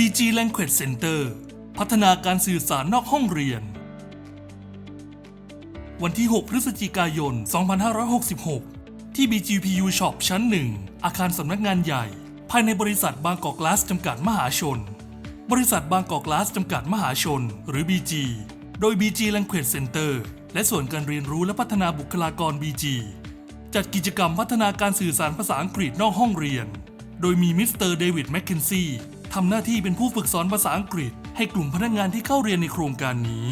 BG Language Center พัฒนาการสื่อสารนอกห้องเรียน วันที่ 6 พฤศจิกายน 2566 ที่ BGPU Shop ชั้น 1 อาคารสำนักงานใหญ่ ภายในบริษัทบางกอกกลาสจำกัดมหาชน บริษัทบางกอกกลาสจำกัดมหาชน หรือ BG โดย BG Language Center และส่วนการเรียนรู้และพัฒนาบุคลากร BG จัดกิจกรรมพัฒนาการสื่อสารภาษาอังกฤษนอกห้องเรียน โดยมีมิสเตอร์เดวิดแมคเคนซี ทำหน้าที่เป็นผู้ฝึกสอนภาษาอังกฤษ ให้กลุ่มพนักงานที่เข้าเรียนในโครงการนี้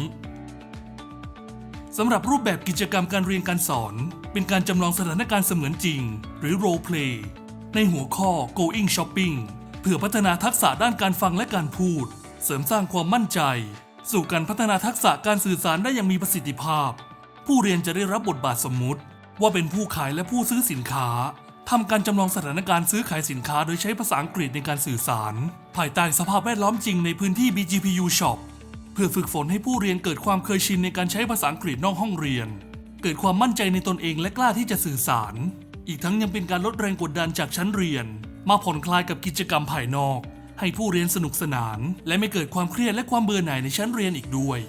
สำหรับรูปแบบกิจกรรมการเรียนการสอน เป็นการจำลองสถานการณ์เสมือนจริง หรือ role play ในหัวข้อ going shopping เพื่อพัฒนาทักษะด้านการฟังและการพูด เสริมสร้างความมั่นใจ สู่การพัฒนาทักษะการสื่อสารได้อย่างมีประสิทธิภาพ ผู้เรียนจะได้รับบทบาทสมมุติ ว่าเป็นผู้ขายและผู้ซื้อสินค้า ทำการจำลองสถานการณ์ซื้อขายสินค้าโดยใช้ภาษาอังกฤษในการสื่อสาร ภายใต้สภาพแวดล้อมจริงในพื้นที่ BGPU Shop เพื่อฝึกฝนให้ผู้เรียนเกิดความเคยชินในการใช้ภาษาอังกฤษนอกห้องเรียน เกิดความมั่นใจในตนเองและกล้าที่จะสื่อสาร อีกทั้งยังเป็นการลดแรงกดดันจากชั้นเรียน มาผ่อนคลายกับกิจกรรมภายนอก ให้ผู้เรียนสนุกสนาน และไม่เกิดความเครียดและความเบื่อหน่ายในชั้นเรียนอีกด้วย